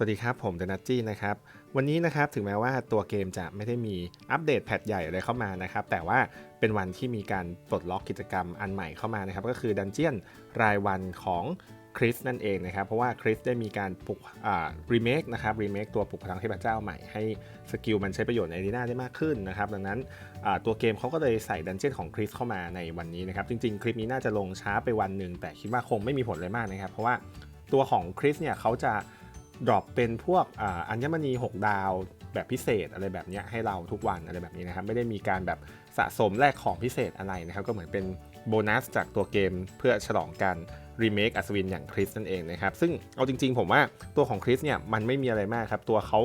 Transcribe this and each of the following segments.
สวัสดีครับ ผมเดนัทจี้นะครับ วันนี้นะครับถึงแม้ว่าตัวเกมจะไม่ได้มีอัปเดตแพทใหญ่อะไรเข้ามานะครับ แต่ว่าเป็นวันที่มีการปลดล็อกกิจกรรมอันใหม่เข้ามานะครับ ก็คือดันเจียนรายวันของคริสนั่นเองนะครับ เพราะว่าคริสได้มีการปลุกอ่ารีเมคนะครับรีเมคตัวปลุกพลังเทพเจ้าใหม่ให้สกิลมันใช้ประโยชน์ในอารีนาได้มากขึ้นนะครับ ดังนั้นอ่าตัวเกมเขาก็เลยใส่ดันเจียนของคริสเข้ามาในวันนี้นะครับ จริงๆ คลิปนี้น่าจะลงช้าไปวันหนึ่งแต่คิดว่าคงไม่มีผลอะไรมากนะครับ เพราะว่าตัวของคริสเนี่ยเขาจะ ดรอปเป็นพวกออัญมณี 6 ดาวแบบพิเศษอะไรแบบนี้ให้เราทุกวันอะไรแบบนี้นะครับ ไม่ได้มีการแบบสะสมแลกของพิเศษอะไรนะครับ ก็เหมือนเป็นโบนัสจากตัวเกมเพื่อฉลองการรีเมคอัศวินอย่างคริสนั่นเองนะครับ ซึ่งเอาจริงๆ ผมว่าตัวของคริสเนี่ยมันไม่มีอะไรมากครับ ตัวเขา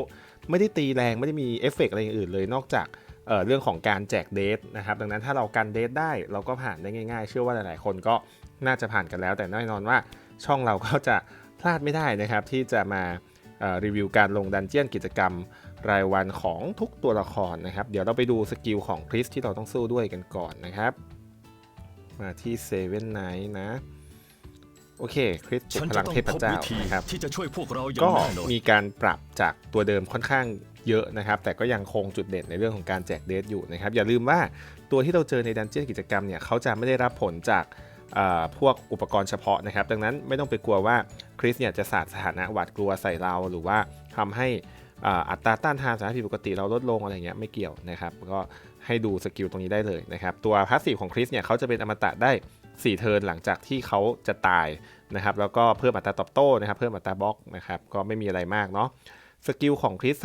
ไม่ได้ตีแรงไม่ได้มีเอฟเฟกต์อะไรอย่างอื่นเลยนอกจากเเรื่องของการแจกเดทนะครับ ดังนั้นถ้าเรากันเดทได้เราก็ผ่านได้ง่าย ๆ เชื่อว่าหลายๆ คนก็น่าจะผ่านกันแล้ว แต่แน่นอนว่าช่องเราก็จะ พลาดไม่ได้นะครับ ที่จะมาเอ่อรีวิวการลงดันเจียนกิจกรรมรายวันของทุกตัวละครนะครับ เดี๋ยวเราไปดูสกิลของคริสที่เราต้องสู้ด้วยกันก่อนนะครับ มาที่เซเว่นไนท์นะ โอเคคริสปลุกฉันพจะลังต้องเทพพบเจ้าวิธีนะครับที่จะช่วยพวกเราอย่าก็งแน่นอนมีการปรับจากตัวเดิมค่อนข้างเยอะนะครับ แต่ก็ยังคงจุดเด่นในเรื่องของการแจกเดทอยู่นะครับ อย่าลืมว่าตัวที่เราเจอในดันเจียนกิจกรรมเนี่ยเขาจะไม่ได้รับผลจากอ่าพวกอุปกรณ์เฉพาะนะครับ ดังนั้นไม่ต้องไปกลัวว่า คริสเนี่ยจะสาดสถานะหวาดกลัวใส่เราหรือว่าทำให้อัตราต้านทานสารพิษปกติเราลดลงอะไรเงี้ยไม่เกี่ยวนะครับก็ให้ดูสกิลตรงนี้ได้เลยนะครับตัวพาสซีฟของคริสเนี่ยเขาจะเป็นอมตะได้ 4 เทิร์นหลังจากที่เขาจะตายนะครับแล้วก็เพิ่มอัตราตอบโต้นะครับเพิ่มอัตราบล็อกนะครับก็ไม่มีอะไรมากเนาะสกิลของคริส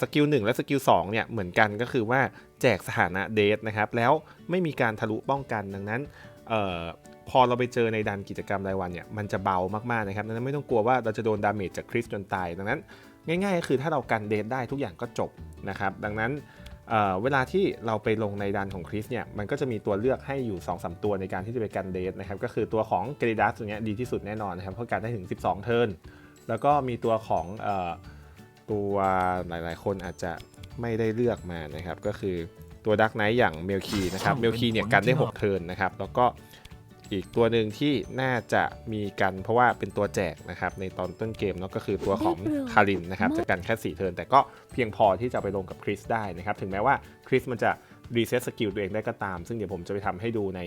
สกิล1และสกิล2เนี่ยเหมือนกันก็คือว่าแจกสถานะเดทนะครับแล้วไม่มีการทะลุป้องกันดังนั้น เอ่อพอเราไปเจอในดันกิจกรรมรายวันเนี่ยมันจะเบามากๆนะครับดังนั้นไม่ต้องกลัวว่าเราจะโดนดาเมจจากคริสจนตายดังนั้น ง่ายๆก็คือถ้าเรากันเดทได้ทุกอย่างก็จบนะครับดังนั้นเเวลาที่เราไปลงในดันของคริสเนี่ยมันก็จะมีตัวเลือกให้อยู่ 2-3ตัวในการที่จะไปกันเดทนะครับก็คือตัวของเกริดัสตัวนี้ดีที่สุดแน่นอนนะครับเพราะการได้ถึง 12 เทิร์นแล้วก็มีตัวของตัวหลายๆ คนอาจจะไม่ได้เลือกมานะครับก็คือ ตัวดักไนท์อย่างเมลคีนะครับเมลคีเนี่ยกันได้6เทิร์นนะครับ แล้วก็อีกตัวหนึ่งที่น่าจะมีกันเพราะว่าเป็นตัวแจกนะครับ ในตอนต้นเกมเนาะก็คือตัวของคารินนะครับจะกันแค่4เทิร์นแต่ก็เพียงพอที่จะไปลงกับคริสได้นะครับ ถึงแม้ว่าคริสมันจะรีเซ็ตสกิลตัวเองได้ก็ตาม ซึ่งเดี๋ยวผมจะไปทำให้ดูใน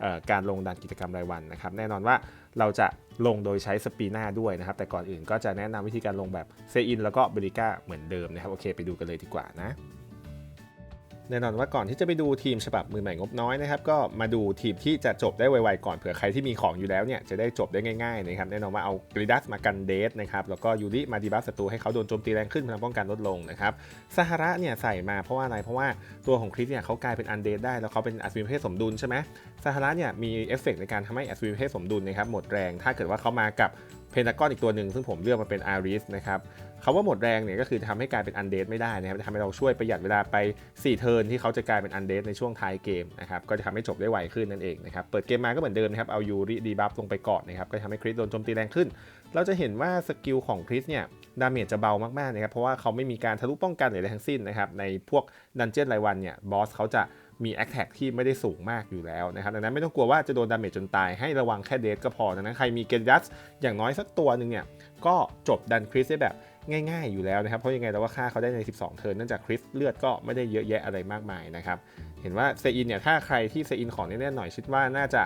เอ่อการลงดันกิจกรรมรายวันนะครับ แน่นอนว่าเราจะลงโดยใช้สปีน่าด้วยนะครับ แต่ก่อนอื่นก็จะแนะนำวิธีการลงแบบเซอินแล้วก็เบริก้าเหมือนเดิมนะครับ โอเค ไปดูกันเลยดีกว่านะ แน่นอนว่าก่อนที่จะไปดูทีมฉบับมือใหม่งบน้อยนะครับก็มาดูทีมที่จะจบได้ไวๆก่อนเผื่อใครที่มีของอยู่แล้วเนี่ยจะได้จบได้ง่ายๆนะครับแน่นอนว่าเอากริดัสมากันเดทนะครับแล้วก็ยูริมาดีบัฟศัตรูให้เขาโดนโจมตีแรงขึ้นพลังป้องกันลดลงนะครับซาฮาระเนี่ยใส่มาเพราะว่าอะไรเพราะว่าตัวของคริสเนี่ยเขากลายเป็นอันเดทได้แล้วเขาเป็นอัศวินประเพศสมดุลใช่ไหมซาฮาระเนี่ยมีเอฟเฟกต์ในการทำให้อัศวินประเพศสมดุลนะครับหมดแรงถ้าเกิดว่าเขามากับ เพนตากอนอีกตัวหนึ่งซึ่งผมเลือกมาเป็นอาริสนะครับคำว่าหมดแรงเนี่ยก็คือทำให้กลายเป็นอันเดทไม่ได้นะครับจะทำให้เราช่วยประหยัดเวลาไป 4 เทิร์นที่เขาจะกลายเป็นอันเดทในช่วงท้ายเกมนะครับก็จะทำให้จบได้ไวขึ้นนั่นเองนะครับเปิดเกมมาก็เหมือนเดิมนะครับเอายูริดีบัฟลงไปก่อนนะครับก็จะทำให้คริสโดนโจมตีแรงขึ้น เราจะเห็นว่าสกิลของคริสเนี่ยดาเมจจะเบามากๆนะครับเพราะว่าเขาไม่มีการทะลุป้องกันหรืออะไรทั้งสิ้นนะครับในพวกดันเจี้ยนรายวันเนี่ยบอสเขาจะ มีแอคแท็กที่ไม่ได้สูงมากอยู่แล้วนะครับดังนั้นไม่ต้องกลัวว่าจะโดนดาเมจจนตายให้ระวังแค่เดทก็พอดังนั้นใครมีเกนดัสอย่างน้อยสักตัวหนึ่งเนี่ยก็จบดันคริสได้แบบง่ายๆอยู่แล้วนะครับ เพราะยังไงเราก็ฆ่าเขาได้ใน 12 เทิร์นเนื่องจากคริสเลือดก็ไม่ได้เยอะแยะอะไรมากมายนะครับ เห็นว่าเซอินเนี่ยถ้าใครที่เซอินของแน่ๆหน่อยคิดว่าน่าจะ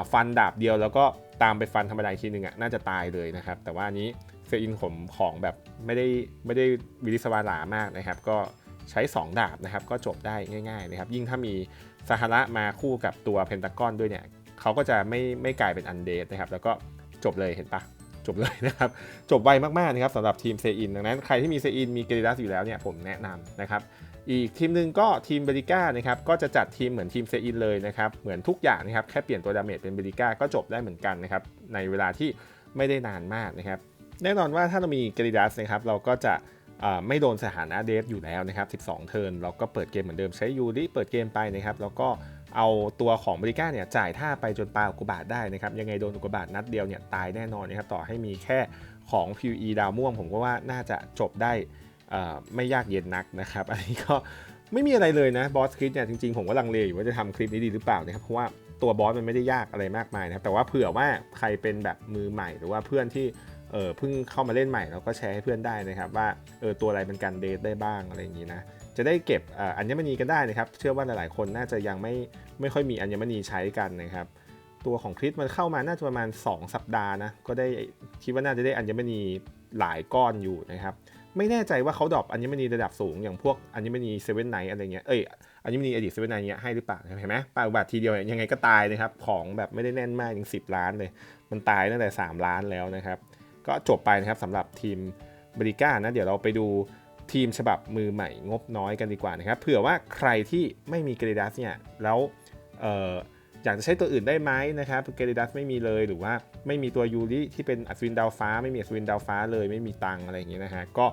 าฟันดาบเดียวแล้วก็ตามไปฟันธรรมดาอีกทีหนึ่งอะน่าจะตายเลยนะครับ แต่ว่านนี้เซอินผมของแบบไม่ได้ไม่ได้วิลิสวาลามากนะครับ ก็ ใช้ 2 ดาบนะครับก็จบได้ง่ายๆนะครับยิ่งถ้ามีซาฮาระมาคู่กับตัวเพนตากอนด้วยเนี่ยเขาก็จะไม่ไม่กลายเป็นอันเดสนะครับแล้วก็จบเลยเห็นปะจบเลยนะครับ จบไวมากๆนะครับสำหรับทีมเซอินดังนั้นใครที่มีเซอินมีเกริดัสอยู่แล้วเนี่ยผมแนะนำนะครับอีกทีมหนึ่งก็ทีมเบริก้านะครับก็จะจัดทีมเหมือนทีมเซอินเลยนะครับเหมือนทุกอย่างนะครับแค่เปลี่ยนตัวดาเมจเป็นเบริก้าก็จบได้เหมือนกันนะครับในเวลาที่ไม่ได้นานมากนะครับแน่นอนว่าถ้าเรามีเกริดัสนะครับเราก็จะ ไม่โดนสถานะเดฟอยู่แล้วนะครับ 12 เทิร์นเราก็เปิดเกมเหมือนเดิมใช้ยูริเปิดเกมไปนะครับแล้วก็เอาตัวของบริก้าเนี่ยจ่ายท่าไปจนปาอุกบาตได้นะครับยังไงโดนอุกบาตนัดเดียวเนี่ยตายแน่นอนนะครับต่อให้มีแค่ของ PVE ดาวม่วงผมก็ว่าน่าจะจบได้ไม่ยากเย็นนักนะครับ อันนี้ก็ไม่มีอะไรเลยนะบอสคลิปเนี่ยจริงๆ ผมก็ลังเลอยู่ว่าจะทำคลิปนี้ดีหรือเปล่านะครับเพราะว่าตัวบอสมันไม่ได้ยากอะไรมากมายนะครับแต่ว่าเผื่อว่าใครเป็นแบบมือใหม่หรือว่าเพื่อนที่ เออเพิ่งเข้ามาเล่นใหม่เราก็แชร์ให้เพื่อนได้นะครับ ว่าเออตัวอะไรเป็นการเดทได้บ้างอะไรอย่างนี้นะจะได้เก็บอ,อัญมณีกันได้นะครับ เชื่อว่าหลายๆคนน่าจะยังไม่ไม่ค่อยมีอัญมณีใช้กันนะครับ ตัวของคริสมันเข้ามาน่าจะประมาณ 2 สัปดาห์นะก็ได้คิดว่าน่าจะได้อัญมณีหลายก้อนอยู่นะครับไม่แน่ใจว่าเขาดรอปอัญมณีระดับสูงอย่างพวกอัญมณีเซเว่นไนท์อะไรเงี้ยเอ้ยอัญมณีอดีตเซเว่นไนท์เนี้ยให้หรือเปล่าเห็นไหมปาอุบัติทีเดียวยยังไงก็ตายนะครับของแบบไม่ได้แน่นมากยัง10 ล้านเลย มันตายตั้งแต่ 3 ล้านแล้วนะครับ ก็จบไปนะครับสำหรับทีมบริก้านะเดี๋ยวเราไปดูทีมฉบับมือใหม่งบน้อยกันดีกว่านะครับเผื่อว่าใครที่ไม่มีเกรดัสเนี่ยแล้วอออยากจะใช้ตัวอื่นได้ไหมนะครับเกรดัสไม่มีเลยหรือว่าไม่มีตัวยูริที่เป็นอัศวินดาวฟ้า ไม่มีอัศวินดาวฟ้าเลยไม่มีตังอะไรอย่างเงี้ยนะฮะก็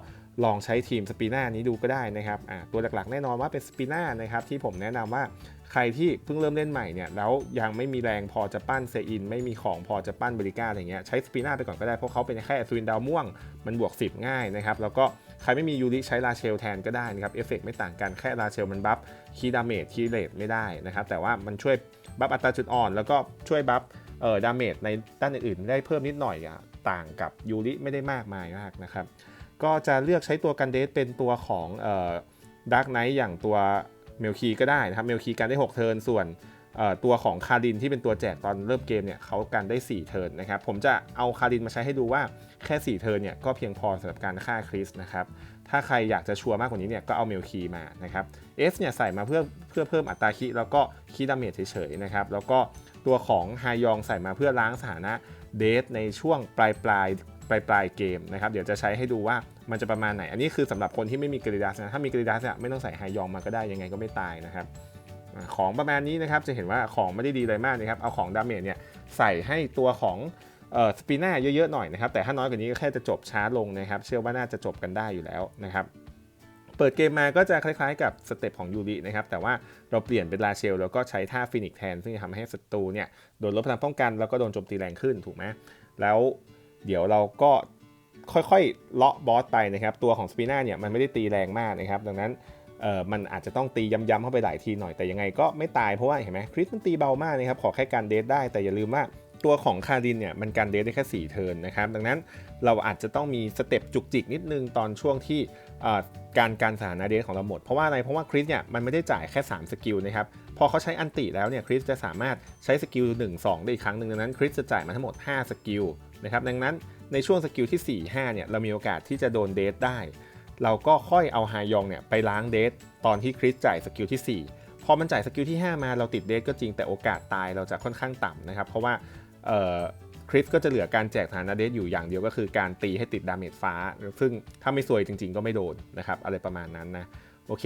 ลองใช้ทีมสปีน่านี้ดูก็ได้นะครับตัวหลักๆแน่นอนว่าเป็นสปีน่านะครับที่ผมแนะนำว่าใครที่เพิ่งเริ่มเล่นใหม่เนี่ยแล้วยังไม่มีแรงพอจะปั้นเซอิน ไม่มีของพอจะปั้นบริก้าอะไรเงี้ยใช้สปีน่าไปก่อนก็ได้เพราะเขาเป็นแค่อัศวินดาวม่วงมันบวก 10 ง่ายนะครับแล้วก็ใครไม่มียูริใช้ลาเชลแทนก็ได้นะครับเอฟเฟกไม่ต่างกันแค่ลาเชลมันบัฟคีดาเมจคีเลตไม่ได้นะครับแต่ว่ามันช่วยบัฟอัตราจุดอ่อน แล้วก็ช่วยบัฟเอ่อดาเมจในด้านอื่นๆ ได้เพิ่มนิดหน่อยอะต่างกับยูริไม่ได้มากมายมากนะครับ ก็จะเลือกใช้ตัวกันเดสเป็นตัวของดาร์กไนท์อย่างตัวเมลคีก็ได้นะครับ เมลคีกันได้ 6 เทิร์น ส่วนตัวของคารินที่เป็นตัวแจกตอนเริ่มเกมเนี่ยเขากันได้ 4 เทิร์นนะครับ ผมจะเอาคารินมาใช้ให้ดูว่าแค่ 4 เทิร์นเนี่ยก็เพียงพอสำหรับการฆ่าคริสนะครับ ถ้าใครอยากจะชัวร์มากกว่านี้เนี่ยก็เอาเมลคีมานะครับ S เนี่ยใส่มาเพื่อเพื่อเพิ่มอัตราคิแล้วก็คิดาเมจเฉยๆนะครับ แล้วก็ตัวของฮายองใส่มาเพื่อล้างสถานะเดทในช่วงปลายปลาย ปลายปลายเกมนะครับเดี๋ยวจะใช้ให้ดูว่ามันจะประมาณไหน อันนี้คือสำหรับคนที่ไม่มีกริดัสนะถ้ามีกริดัสเนี่ยไม่ต้องใส่ไฮยองมาก็ได้ยังไงก็ไม่ตายนะครับของประมาณนี้นะครับจะเห็นว่าของไม่ได้ดีอะไรมากนะครับเอาของดาเมจเนี่ยใส่ให้ตัวของออสปีน่าเยอะๆหน่อยนะครับแต่ถ้าน้อยกว่านี้ก็แค่จะจบช้าลงนะครับเชื่อว่าน่าจะจบกันได้อยู่แล้วนะครับเปิดเกมมาก็จะคล้ายๆกับสเต็ปของยูรินะครับแต่ว่าเราเปลี่ยนเป็นลาเชลแล้วก็ใช้ท่าฟินิกแทน ซึ่งจะทำให้ศัตรูเนี่ยโดนลดพลังป้องกันแล้วก็โดนโจมตีแรงขึ้นถูกไหมแล้ว เดี๋ยวเราก็ค่อยๆเลาะบอสไปนะครับ ตัวของสปีน่าเนี่ยมันไม่ได้ตีแรงมากนะครับ ดังนั้นเออมันอาจจะต้องตีย้ำๆเข้าไปหลายทีหน่อยแต่ยังไงก็ไม่ตายเพราะว่าเห็นไหมคริสมันตีเบามากนะครับ ขอแค่การเดทได้แต่อย่าลืมว่าตัวของคารินเนี่ยมันการเดทได้แค่4เทิร์นนะครับ ดังนั้นเราอาจจะต้องมีสเต็ปจุกจิกนิดนึงตอนช่วงที่การการสถานะเดทของเราหมด เพราะว่าอะไรเพราะว่าคริสเนี่ยมันไม่ได้จ่ายแค่ 3 สกิลนะครับ พอเขาใช้อันติแล้วเนี่ยคริสจะสามารถใช้สกิล1 2 ได้อีกครั้งหนึ่งดังนั้นคริสจะจ่ายมาทั้งหมด 5 สกิล นะครับดังนั้นในช่วงสกิลที่ 4 5เนี่ยเรามีโอกาสที่จะโดนเดทได้ เราก็ค่อยเอาไฮยองเนี่ยไปล้างเดทตอนที่คริสจ่ายสกิลที่ 4 พอมันจ่ายสกิลที่ 5 มาเราติดเดทก็จริงแต่โอกาสตายเราจะค่อนข้างต่ำนะครับ เพราะว่าคริสก็จะเหลือการแจกฐานะเดทอยู่อย่างเดียวก็คือการตีให้ติดดาเมจฟ้า ซึ่งถ้าไม่ซวยจริง ๆ ก็ไม่โดนนะครับอะไรประมาณนั้นนะโอเค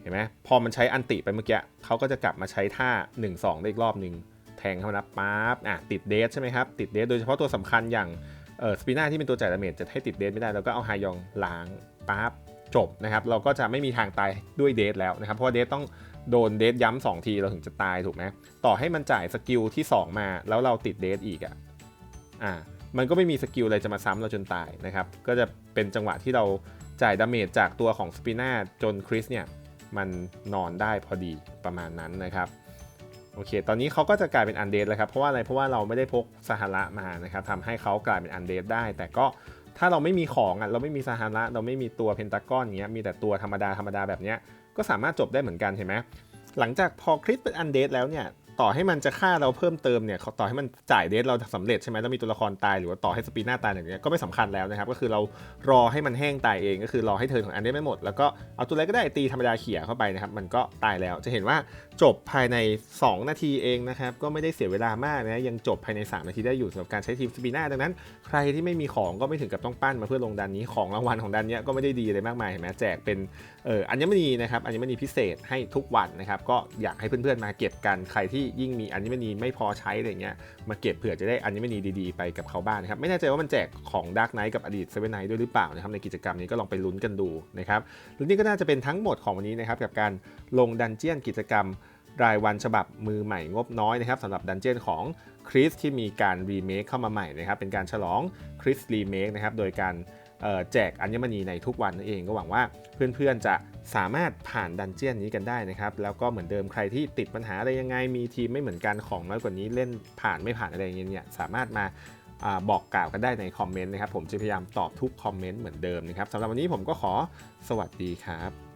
เห็นไหมพอมันใช้อันติไปเมื่อกี้เขาก็จะกลับมาใช้ท่า 1-2 ได้อีกรอบหนึ่ง แทงเข้ามานปั๊บอะติดเดทใช่ไหมครับ ติดเดทโดยเฉพาะตัวสำคัญอย่างเออสปิน่าที่เป็นตัวจ่ายดาเมจจะให้ติดเดทไม่ได้แล้วก็เอาไฮยองล้างปั๊บจบนะครับ เราก็จะไม่มีทางตายด้วยเดทแล้วนะครับ เพราะว่าเดทต้องโดนเดทย้ำสองทีเราถึงจะตายถูกไหมต่อให้มันจ่ายสกิลที่ 2 มา แล้วเราติดเดทอีกอะอ่ามันก็ไม่มีสกิลอะไรจะมาซ้ำเราจนตายนะครับ ก็จะเป็นจังหวะที่เราจ่ายดาเมจจากตัวของสปิน่าจนคริสเนี่ยมันนอนได้พอดีประมาณนั้นนะครับ โอเค ตอนนี้เขาก็จะกลายเป็นอันเดดแล้วครับ เพราะว่าอะไร เพราะว่าเราไม่ได้พกสหระมานะครับทำให้เขากลายเป็นอันเดดได้ แต่ก็ถ้าเราไม่มีของอะ เราไม่มีสหระ เราไม่มีตัวเพนตากอนเงี้ย มีแต่ตัวธรรมดาธรรมดาแบบเนี้ย ก็สามารถจบได้เหมือนกันเห็นไหมหลังจากพอคริสเป็นอันเดดแล้วเนี่ย ต่อให้มันจะฆ่าเราเพิ่มเติมเนี่ยต่อให้มันจ่ายเดทเราสำเร็จใช่ไหมแล้วมีตัวละครตายหรือว่าต่อให้สปีหน่าตายอย่างเงี้ยก็ไม่สำคัญแล้วนะครับ ก็คือเรารอให้มันแห้งตายเอง ก็คือรอให้เทิร์นของอันเดทไม่หมด แล้วก็เอาตัวอะไรก็ได้ตีธรรมดาเขี่ยเข้าไปนะครับ มันก็ตายแล้วจะเห็นว่าจบภายใน 2 นาทีเองนะครับ ก็ไม่ได้เสียเวลามากนะยังจบภายใน 3 นาทีได้อยู่สำหรับการใช้ทีมสปีน่าดังนั้น ใครที่ไม่มีของก็ไม่ถึงกับต้องปั้นมาเพื่อลงดันนี้ของรางวัลของดันเนี้ยก็ไม่ได้ดีอะไรมากมายเห็นไหมแจกเป็นเอออัญมณีนะครับอัญมณีพิเศษให้ทุกวันนะครับก็อยากให้เพื่อนๆมาเก็บกันใครที่ยิ่งมีอัญมณีไม่พอใช้อะไรเงี้ยมาเก็บเผื่อจะได้อัญมณีดีๆไปกับเขาบ้างนะครับไม่แน่ใจว่ามันแจกของดาร์กไนท์กับอดีตเซเว่นไนท์ด้วยหรือเปล่านะครับในกิจกรรมนี้ก็ลองไปลุ้นกันดูนะครับและนี่ก็น่าจะเป็นทั้งหมดของวันนี้นะครับกับการลงดันเจียนกิจกรรมรายวันฉบับมือใหม่งบน้อยนะครับสำหรับดันเจียนของคริสที่มีการรีเมคเข้ามาใหม่นะครับเป็นการฉลองคริสรีเมคนะครับโดยการ แจกอัญมณีในทุกวันนั่นเองก็หวังว่าเพื่อนๆจะสามารถผ่านดันเจียนนี้กันได้นะครับ แล้วก็เหมือนเดิมใครที่ติดปัญหาอะไรยังไง มีทีมไม่เหมือนกันของน้อยกว่านี้เล่นผ่านไม่ผ่านอะไรอย่างเงี้ยเนี่ยสามารถมาอาบอกกล่าวกันได้ในคอมเมนต์นะครับ ผมจะพยายามตอบทุกคอมเมนต์เหมือนเดิมนะครับสำหรับวันนี้ผมก็ขอสวัสดีครับ